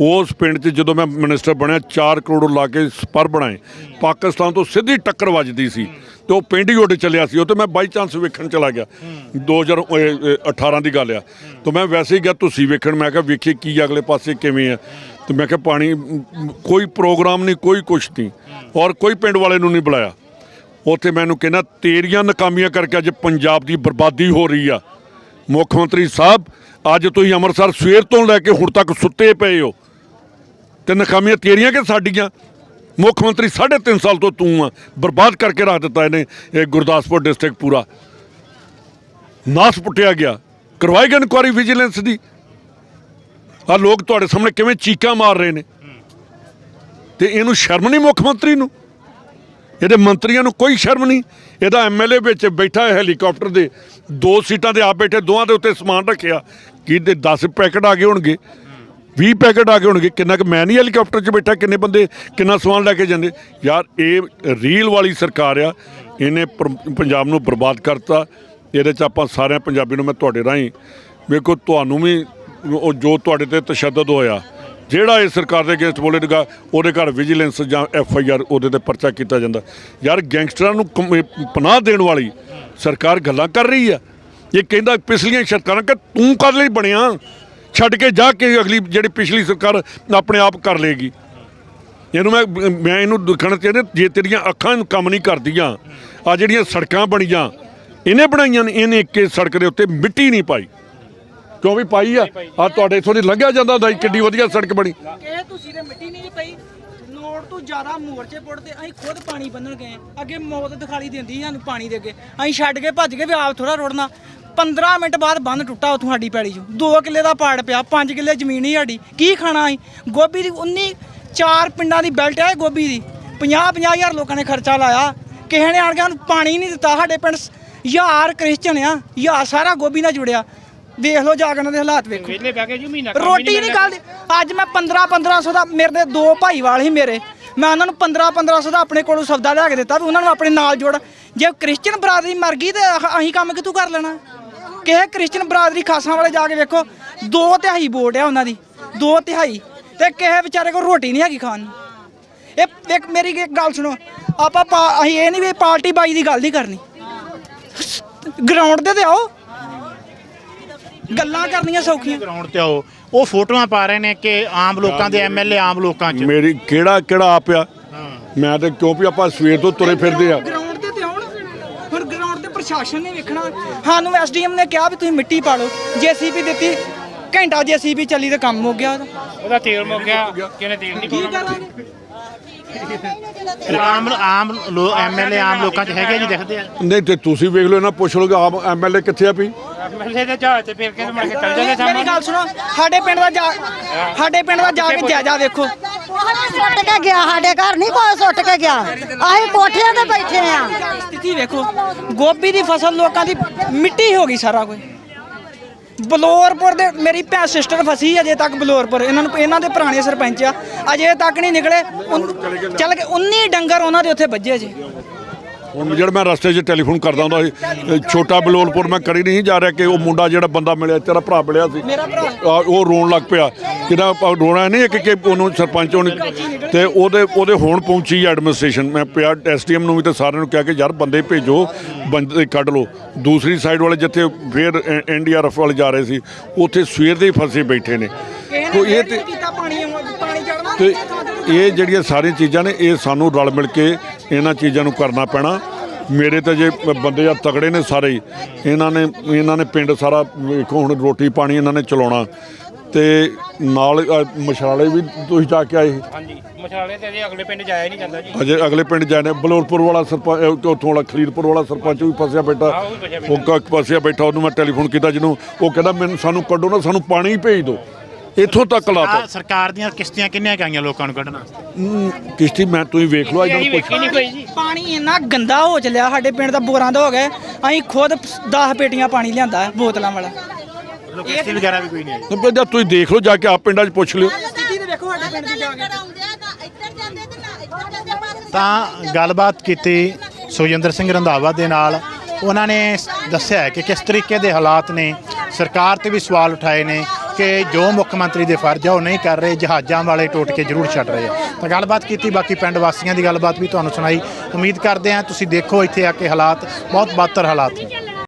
ਉਸ ਪਿੰਡ 'ਚ ਜਦੋਂ ਮੈਂ ਮਿਨਿਸਟਰ ਬਣਿਆ 4 ਕਰੋੜ ਲਾ ਕੇ ਸਪਰ ਬਣਾਏ। ਪਾਕਿਸਤਾਨ ਤੋਂ ਸਿੱਧੀ ਟੱਕਰ ਵੱਜਦੀ ਸੀ ਤੇ ਉਹ ਪਿੰਡ ਹੀ ਉੱਡ ਚੱਲਿਆ ਸੀ। ਉਹ ਤੇ ਮੈਂ ਬਾਈ ਚਾਂਸ ਵੇਖਣ ਚਲਾ ਗਿਆ। 2018 ਦੀ ਗੱਲ ਆ। ਤੇ ਮੈਂ ਵੈਸੇ ਹੀ ਗਿਆ, ਤੁਸੀਂ ਵੇਖਣ। ਮੈਂ ਕਿਹਾ ਵੇਖੀ ਕੀ ਅਗਲੇ ਪਾਸੇ ਕਿਵੇਂ ਆ। ਤੇ ਮੈਂ ਕਿਹਾ ਪਾਣੀ, ਕੋਈ ਪ੍ਰੋਗਰਾਮ ਨਹੀਂ, ਕੋਈ ਕੁਛ ਨਹੀਂ। ਔਰ ਕੋਈ ਪਿੰਡ ਵਾਲੇ ਨੂੰ ਨਹੀਂ ਬੁਲਾਇਆ। ਉੱਥੇ ਮੈਨੂੰ ਕਹਿੰਦਾ, ਤੇਰੀਆਂ ਨਾਕਾਮੀਆਂ ਕਰਕੇ ਅੱਜ ਪੰਜਾਬ ਦੀ ਬਰਬਾਦੀ ਹੋ ਰਹੀ ਆ। ਮੁੱਖ ਮੰਤਰੀ ਸਾਹਿਬ, ਅੱਜ ਤੁਸੀਂ ਅੰਮ੍ਰਿਤਸਰ ਸਵੇਰ ਤੋਂ ਲੈ ਕੇ ਹੁਣ ਤੱਕ ਸੁੱਤੇ ਪਏ ਹੋ। ਤੇ ਨਕਾਮੀਆਂ ਤੇਰੀਆਂ ਕਿ ਸਾਡੀਆਂ? ਮੁੱਖ ਮੰਤਰੀ 3.5 ਸਾਲ ਤੋਂ ਤੂੰ ਆ, ਬਰਬਾਦ ਕਰਕੇ ਰੱਖ ਦਿੱਤਾ ਇਹਨੇ, ਇਹ ਗੁਰਦਾਸਪੁਰ ਡਿਸਟ੍ਰਿਕਟ ਪੂਰਾ। ਨਾਸ ਪੁੱਟਿਆ ਗਿਆ। ਕਰਵਾਈ ਗਈ ਇਨਕੁਆਰੀ ਵਿਜੀਲੈਂਸ ਦੀ। ਆ ਲੋਕ ਤੁਹਾਡੇ ਸਾਹਮਣੇ ਕਿਵੇਂ ਚੀਕਾਂ ਮਾਰ ਰਹੇ ਨੇ? ਤੇ ਇਹਨੂੰ ਸ਼ਰਮ ਨਹੀਂ ਮੁੱਖ ਮੰਤਰੀ ਨੂੰ? ਇਹਦੇ ਮੰਤਰੀਆਂ ਨੂੰ ਕੋਈ ਸ਼ਰਮ ਨਹੀਂ? ਇਹਦਾ ਐਮਐਲਏ ਵਿੱਚ ਬੈਠਾ ਹੈ ਹੈਲੀਕਾਪਟਰ ਦੇ, ਦੋ ਸੀਟਾਂ ਤੇ ਆਪ ਬੈਠੇ, ਦੋਵਾਂ ਦੇ ਉੱਤੇ ਸਮਾਨ ਰੱਖਿਆ। ਕੀ ਦੇ 10 ਪੈਕਟ ਆ ਗਏ ਹੋਣਗੇ 20 ਪੈਕਟ ਆ ਗਏ ਹੋਣਗੇ, ਕਿੰਨਾ ਕਿ ਮੈਂ ਨਹੀਂ ਹੈਲੀਕਾਪਟਰ 'ਚ ਬੈਠਾ ਕਿੰਨੇ ਬੰਦੇ, ਕਿੰਨਾ ਸਮਾਨ ਲੈ ਕੇ ਜਾਂਦੇ। ਯਾਰ, ਇਹ ਰੀਲ ਵਾਲੀ ਸਰਕਾਰ ਆ, ਇਹਨੇ ਪਰ- ਪੰਜਾਬ ਨੂੰ ਬਰਬਾਦ ਕਰਤਾ। ਇਹਦੇ 'ਚ ਆਪਾਂ ਸਾਰਿਆਂ ਪੰਜਾਬੀ ਨੂੰ ਮੈਂ ਤੁਹਾਡੇ ਰਾਹੀਂ ਵੇਖੋ, ਤੁਹਾਨੂੰ ਵੀ ਉਹ ਜੋ ਤੁਹਾਡੇ ਤੇ ਤਸ਼ੱਦਦ ਹੋਇਆ, ਜਿਹੜਾ ਇਹ ਸਰਕਾਰ ਦੇ ਅਗੇਂਸਟ ਬੋਲੇਗਾ ਉਹਦੇ ਘਰ ਵਿਜੀਲੈਂਸ ਜਾਂ ਐਫ ਆਈ ਆਰ ਉਹਦੇ ਤੇ ਪਰਚਾ ਕੀਤਾ ਜਾਂਦਾ। ਯਾਰ ਗੈਂਗਸਟਰਾਂ ਨੂੰ ਕਮ- ਪਨਾਹ ਦੇਣ ਵਾਲੀ ਸਰਕਾਰ ਗੱਲਾਂ ਕਰ ਰਹੀ ਆ। ਇਹ ਕਹਿੰਦਾ ਪਿਛਲੀਆਂ ਸਰਕਾਰਾਂ ਕਿ ਤੂੰ ਕਰ ਲਈ ਬਣਿਆ? ਛੱਡ ਕੇ ਜਾ ਕੇ ਅਗਲੀ ਜਿਹੜੀ ਪਿਛਲੀ ਸਰਕਾਰ ਆਪਣੇ ਆਪ ਕਰ ਲੇਗੀ ਇਹਨੂੰ ਮੈਂ ਮੈਂ ਇਹਨੂੰ ਦਿਖਾਉਣਾ ਚਾਹੁੰਦਾ ਜੇ ਤੇਰੀਆਂ ਅੱਖਾਂ ਕੰਮ ਨਹੀਂ ਕਰਦੀਆਂ, ਆ ਜਿਹੜੀਆਂ ਸੜਕਾਂ ਬਣੀਆਂ, ਇਹਨੇ ਬਣਾਈਆਂ ਨੇ, ਇਹਨੇ ਇੱਕ ਸੜਕ ਦੇ ਉੱਤੇ ਮਿੱਟੀ ਨਹੀਂ ਪਾਈ। ਕਿਉਂ ਵੀ ਪਾਈ ਆ? ਆ ਤੁਹਾਡੇ ਇੱਥੋਂ ਦੀ ਲੰਘਿਆ ਜਾਂਦਾ ਹੁੰਦਾ ਸੀ, ਕਿੱਡੀ ਵਧੀਆ ਸੜਕ ਬਣੀ। ਇਹ ਤੁਸੀਂ ਤੇ ਮਿੱਟੀ ਨਹੀਂ ਜੀ ਪਈ। ਲੋੜ ਤੋਂ ਜ਼ਿਆਦਾ ਮੋਰਚੇ ਪੁੱਟਦੇ ਅਸੀਂ ਖੁਦ ਪਾਣੀ ਬੰਨਣ ਗਏ ਅੱਗੇ ਮੌਤ ਦਿਖਾਲੀ ਦਿੰਦੀ ਸਾਨੂੰ ਪਾਣੀ ਦੇ ਅੱਗੇ। ਅਸੀਂ ਛੱਡ ਕੇ ਭੱਜ ਕੇ ਵੀ ਆਪ ਥੋੜਾ ਰੋੜਨਾ। 15 ਮਿੰਟ ਬਾਅਦ ਬੰਨ ਟੁੱਟਾ ਉਥੋਂ ਸਾਡੀ ਪੈੜੀ 'ਚੋਂ। 2 ਕਿੱਲੇ ਦਾ ਪਾੜ ਪਿਆ 5 ਕਿੱਲੇ ਜ਼ਮੀਨ ਹੀ ਸਾਡੀ। ਕੀ ਖਾਣਾ ਅਸੀਂ ਗੋਭੀ ਦੀ 19 ਚਾਰ ਪਿੰਡਾਂ ਦੀ ਬੈਲਟ ਹੈ ਗੋਭੀ ਦੀ। 50 50 ਹਜ਼ਾਰ ਲੋਕਾਂ ਨੇ ਖਰਚਾ ਲਾਇਆ। ਕਿਸੇ ਨੇ ਆਣ ਕੇ ਸਾਨੂੰ ਪਾਣੀ ਨਹੀਂ ਦਿੱਤਾ। ਸਾਡੇ ਪਿੰਡ ਹਜ਼ਾਰ ਕ੍ਰਿਸਚਨ ਆ ਹਜ਼ਾਰ ਸਾਰਾ ਗੋਭੀ ਨਾਲ ਜੁੜਿਆ। ਦੇਖ ਲਓ ਜਾ ਕੇ ਉਹਨਾਂ ਦੇ ਹਾਲਾਤ ਵੇਖੋ। ਵਿਹਲੇ ਬਹਿ ਕੇ ਜੀ ਮਹੀਨਾ ਕੰਮ ਹੀ ਰੋਟੀ ਨਹੀਂ ਖਾਂਦੇ ਅੱਜ ਮੈਂ 15 1500 ਦਾ ਮੇਰੇ ਦੇ ਦੋ ਭਾਈਵਾਲ ਸੀ ਮੇਰੇ। ਮੈਂ ਉਹਨਾਂ ਨੂੰ 15 1500 ਦਾ ਆਪਣੇ ਕੋਲੋਂ ਸੌਦਾ ਲਿਆ ਕੇ ਦਿੱਤਾ ਵੀ ਉਹਨਾਂ ਨੂੰ ਆਪਣੇ ਨਾਲ ਜੋੜ। ਜੇ ਕ੍ਰਿਸਚੀਅਨ ਬਰਾਦਰੀ ਮਰ ਗਈ ਤੇ ਅਹ ਅਸੀਂ ਕੰਮ ਕਿਤੋਂ ਕਰ ਲੈਣਾ? ਕਿਸੇ ਕ੍ਰਿਸਚੀਅਨ ਬਰਾਦਰੀ ਖਾਸਾਂ ਵਾਲੇ ਜਾ ਕੇ ਵੇਖੋ ਦੋ ਤਿਹਾਈ ਵੋਟ ਆ ਉਹਨਾਂ ਦੀ ਦੋ ਤਿਹਾਈ। ਤੇ ਕਿਸੇ ਵਿਚਾਰੇ ਕੋਲ ਰੋਟੀ ਨਹੀਂ ਹੈਗੀ ਖਾਣ ਨੂੰ। ਇਹ ਇੱਕ ਮੇਰੀ ਇੱਕ ਗੱਲ ਸੁਣੋ ਆਪਾਂ ਪਾ- ਅਸੀਂ ਇਹ ਨਹੀਂ ਵੀ ਪਾਰਟੀ ਬਾਈ ਦੀ ਗੱਲ ਨਹੀਂ ਕਰਨੀ। ਗਰਾਊਂਡ ਤੇ ਤੇ ਆਓ। ਗੱਲਾਂ ਕਰਨੀਆਂ ਸੌਖੀਆਂ। ਗਰਾਊਂਡ ਤੇ ਆਓ। ਉਹ ਫੋਟੋਆਂ ਪਾ ਰਹੇ ਨੇ ਕਿ ਆਮ ਲੋਕਾਂ ਦੇ ਐਮਐਲਏ ਆਮ ਲੋਕਾਂ 'ਚ। ਮੇਰੀ ਕਿਹੜਾ ਕਿਹੜਾ ਆ? ਪਿਆ ਮੈਂ ਤੇ ਕਿਉਂ ਵੀ ਆਪਾਂ ਸਵੇਰ ਤੋਂ ਤੁਰੇ ਫਿਰਦੇ ਆ? ਗਰਾਊਂਡ ਤੇ ਤੇ ਆਉਣ ਹੁਣ ਗਰਾਊਂਡ ਤੇ ਪ੍ਰਸ਼ਾਸਨ ਨੇ ਵੇਖਣਾ। ਸਾਨੂੰ ਐਸਡੀਐਮ ਨੇ ਕਿਹਾ ਵੀ ਤੁਸੀਂ ਮਿੱਟੀ ਪਾ ਲਓ। ਜੀਸੀਬੀ ਦਿੱਤੀ। ਘੰਟਾ ਜੀਸੀਬੀ ਚੱਲੀ ਤੇ ਕੰਮ ਹੋ ਗਿਆ ਉਹਦਾ। ਉਹਦਾ ਤੇਲ ਮੁੱਕ ਗਿਆ। ਕਿਹਨੇ ਤੇਲ ਨਹੀਂ ਕੀ ਕਰਾਂਗੇ? ਆਮ ਆਮ ਲੋ ਐਮਐਲਏ ਆਮ ਲੋਕਾਂ 'ਚ ਹੈਗੇ ਜੀ ਦਿਖਦੇ ਆ। ਨਹੀਂ ਤੇ ਤੁਸੀਂ ਵੇਖ ਲਓ ਇਹਨਾਂ ਪੁੱਛ ਲਓਗੇ ਆਪ ਐਮਐਲਏ ਕਿੱਥੇ ਆ ਵੀ? ਐਮਐਲਏ ਦੇ ਜਹਾਜ਼ ਤੇ ਫਿਰ ਕੇ ਤੇ ਮੁੜ ਕੇ ਚੱਲ ਜਾਂਦੇ ਮੇਰੀ ਸਾਹਮਣੇ ਗੱਲ ਸੁਣੋ ਸਾਡੇ ਪਿੰਡ ਦਾ ਜਾ ਸਾਡੇ ਪਿੰਡ ਦਾ ਜਾ ਕੇ ਜਾਇਜ਼ਾ ਵੇਖੋ। ਸੁੱਟ ਕੇ ਗਿਆ ਸਾਡੇ ਘਰ ਨਹੀਂ ਕੋਈ ਸੁੱਟ ਕੇ ਗਿਆ। ਅਸੀਂ ਕੋਠਿਆਂ ਤੇ ਬੈਠੇ ਆ ਸਥਿਤੀ ਵੇਖੋ ਗੋਭੀ ਦੀ ਫਸਲ ਲੋਕਾਂ ਦੀ ਮਿੱਟੀ ਹੋ ਗਈ ਸਾਰਾ ਕੁਝ। ਬਲੌਰਪੁਰ ਦੇ ਮੇਰੀ ਭੈਣ ਸਿਸਟਰ ਫਸੀ ਅਜੇ ਤੱਕ ਬਲੌਰਪੁਰ। ਇਹਨਾਂ ਨੂੰ ਇਹਨਾਂ ਦੇ ਪੁਰਾਣੇ ਸਰਪੰਚ ਆ। ਅਜੇ ਤੱਕ ਨਹੀਂ ਨਿਕਲੇ। ਉਨ- ਚੱਲ ਕੇ 19 ਡੰਗਰ ਉਹਨਾਂ ਦੇ ਉੱਥੇ ਵੱਜੇ ਜੀ ਹੁਣ ਜਿਹੜਾ ਮੈਂ ਰਸਤੇ 'ਚ ਟੈਲੀਫੋਨ ਕਰਦਾ ਹੁੰਦਾ ਸੀ ਛੋਟਾ ਬਲੋਲਪੁਰ ਮੈਂ ਕਰੀ ਨਹੀਂ ਜਾ ਰਿਹਾ ਕਿ ਉਹ ਮੁੰਡਾ ਜਿਹੜਾ ਬੰਦਾ ਮਿਲਿਆ ਤੇਰਾ ਭਰਾ ਮਿਲਿਆ ਸੀ। ਆ, ਉਹ ਰੋਣ ਲੱਗ ਪਿਆ। ਕਿਦਾ ਰੋਣਾ ਨਹੀਂ ਇੱਕ ਕਿ ਉਹਨੂੰ ਸਰਪੰਚ ਉਹਨੇ ਤੇ ਉਹਦੇ ਉਹਦੇ ਹੁਣ ਪਹੁੰਚੀ ਐਡਮਿਨਿਸਟ੍ਰੇਸ਼ਨ। ਮੈਂ ਪਿਆ ਐਸਡੀਐਮ ਨੂੰ ਵੀ ਤੇ ਸਾਰਿਆਂ ਨੂੰ ਕਿਹਾ ਕਿ ਯਾਰ ਬੰਦੇ ਭੇਜੋ ਬੰਦੇ ਕੱਢ ਲਓ। ਦੂਸਰੀ ਸਾਈਡ ਵਾਲੇ ਜਿੱਥੇ ਫਿਰ ਐਨਡੀਆਰਐਫ ਵਾਲੇ ਜਾ ਰਹੇ ਸੀ ਉੱਥੇ ਸਵੇਰ ਦੇ ਹੀ ਫਸੇ ਬੈਠੇ ਨੇ। ਤੋ ਇਹ ਤੇ ਕੀਤਾ ਪਾਣੀ ਪਾਣੀ ਚੜਨਾ ਤੇ ਇਹ ਜਿਹੜੀਆਂ ਸਾਰੀਆਂ ਚੀਜ਼ਾਂ ਨੇ ਇਹ ਸਾਨੂੰ ਰਲ ਮਿਲ ਕੇ ਇਹਨਾਂ ਚੀਜ਼ਾਂ ਨੂੰ ਕਰਨਾ ਪੈਣਾ। ਮੇਰੇ ਤਾਂ ਜੇ ਬੰਦੇ ਆ ਤਗੜੇ ਨੇ ਸਾਰੇ ਹੀ ਇਹਨਾਂ ਨੇ ਇਹਨਾਂ ਨੇ ਪਿੰਡ ਸਾਰਾ ਵੇਖੋ ਹੁਣ ਰੋਟੀ ਪਾਣੀ ਇਹਨਾਂ ਨੇ ਚਲਾਉਣਾ। ਤੇ ਨਾਲ ਮਸ਼ਾਲੇ ਵੀ ਤੁਸੀਂ ਜਾ ਕੇ ਆਏ। ਹਾਂਜੀ ਮਸ਼ਾਲੇ ਤੇ ਅਜੇ ਅਗਲੇ ਪਿੰਡ ਜਾਇਆ ਨਹੀਂ ਜਾਂਦਾ ਜੀ। ਅਜੇ ਅਗਲੇ ਪਿੰਡ ਜਾਣੇ ਬਲੋਰਪੁਰ ਵਾਲਾ ਸਰਪੰਚ ਉੱਥੋਂ ਵਾਲਾ ਖਲੀਦਪੁਰ ਵਾਲਾ ਸਰਪੰਚ ਵੀ ਫਸਿਆ ਬੈਠਾ। ਉਹ ਵੀ ਫਸਿਆ ਬੈਠਾ। ਉਹ ਕ- ਫਸਿਆ ਬੈਠਾ ਉਹਨੂੰ ਮੈਂ ਟੈਲੀਫੋਨ ਕੀਤਾ ਜਿਹਨੂੰ ਉਹ ਕਹਿੰਦਾ ਮੈਨੂੰ ਸਾਨੂੰ ਕੱਢੋ ਨਾ ਸਾਨੂੰ ਪਾਣੀ ਭੇਜ ਦਿਓ। ਇੱਥੋਂ ਤੱਕ ਲਾਤਾ। ਆ ਸਰਕਾਰ ਦੀਆਂ ਕਿਸ਼ਤੀਆਂ ਕਿੰਨੀਆਂ ਕਾਈਆਂ ਲੋਕਾਂ ਨੂੰ ਕੱਢਣਾ ਕਿਸ਼ਤੀ ਮੈਂ ਤੁਸੀਂ ਵੇਖ ਲਓ ਇਹਨਾਂ ਨੂੰ ਪੁੱਛ ਨਹੀਂ ਕੋਈ ਜੀ। ਪਾਣੀ ਇੰਨਾ ਗੰਦਾ ਹੋ ਚੱਲਿਆ ਸਾਡੇ ਪਿੰਡ ਦਾ ਬੋਰਾਂ ਦਾ ਹੋ ਗਿਆ। ਅਸੀਂ ਖੁਦ 10 ਪੇਟੀਆਂ ਪਾਣੀ ਲਿਆਂਦਾ ਹੈ ਬੋਤਲਾਂ ਵਾਲਾ। ਕਿਸ਼ਤੀ ਵਗੈਰਾ ਵੀ ਕੋਈ ਨਹੀਂ ਆਈ। ਤਾਂ ਤੁਸੀਂ ਦੇਖ ਲਓ ਜਾ ਕੇ ਆਪ ਪਿੰਡਾਂ 'ਚ ਪੁੱਛ ਲਿਓ। ਸਥਿਤੀ ਤੇ ਵੇਖੋ ਸਾਡੇ ਪਿੰਡ ਦੀ ਜਾ ਕੇ। ਤਾਂ ਗੱਲਬਾਤ ਕੀਤੀ ਸੁਖਜਿੰਦਰ ਸਿੰਘ ਰੰਧਾਵਾ ਦੇ ਨਾਲ। ਉਹਨਾਂ ਨੇ ਦੱਸਿਆ ਹੈ ਕਿ ਕਿਸ ਤਰੀਕੇ ਦੇ ਹਾਲਾਤ ਨੇ ਸਰਕਾਰ ਤੇ ਵੀ ਸਵਾਲ ਉਠਾਏ ਨੇ। ਕਿ ਜੋ ਮੁੱਖ ਮੰਤਰੀ ਦੇ ਫਰਜ਼ ਆ, ਉਹ ਨਹੀਂ ਕਰ ਰਹੇ, ਜਹਾਜ਼ਾਂ ਵਾਲੇ ਟੋਟ ਕੇ ਜ਼ਰੂਰ ਛੱਡ ਰਹੇ ਆ। ਤਾਂ ਗੱਲਬਾਤ ਕੀਤੀ, ਬਾਕੀ ਪਿੰਡ ਵਾਸੀਆਂ ਦੀ ਗੱਲਬਾਤ ਵੀ ਤੁਹਾਨੂੰ ਸੁਣਾਈ। ਉਮੀਦ ਕਰਦੇ ਹਾਂ ਤੁਸੀਂ ਦੇਖੋ ਇੱਥੇ ਆ ਕੇ ਹਾਲਾਤ, ਬਹੁਤ ਬਾਤਰ ਹਾਲਾਤ ਨੇ।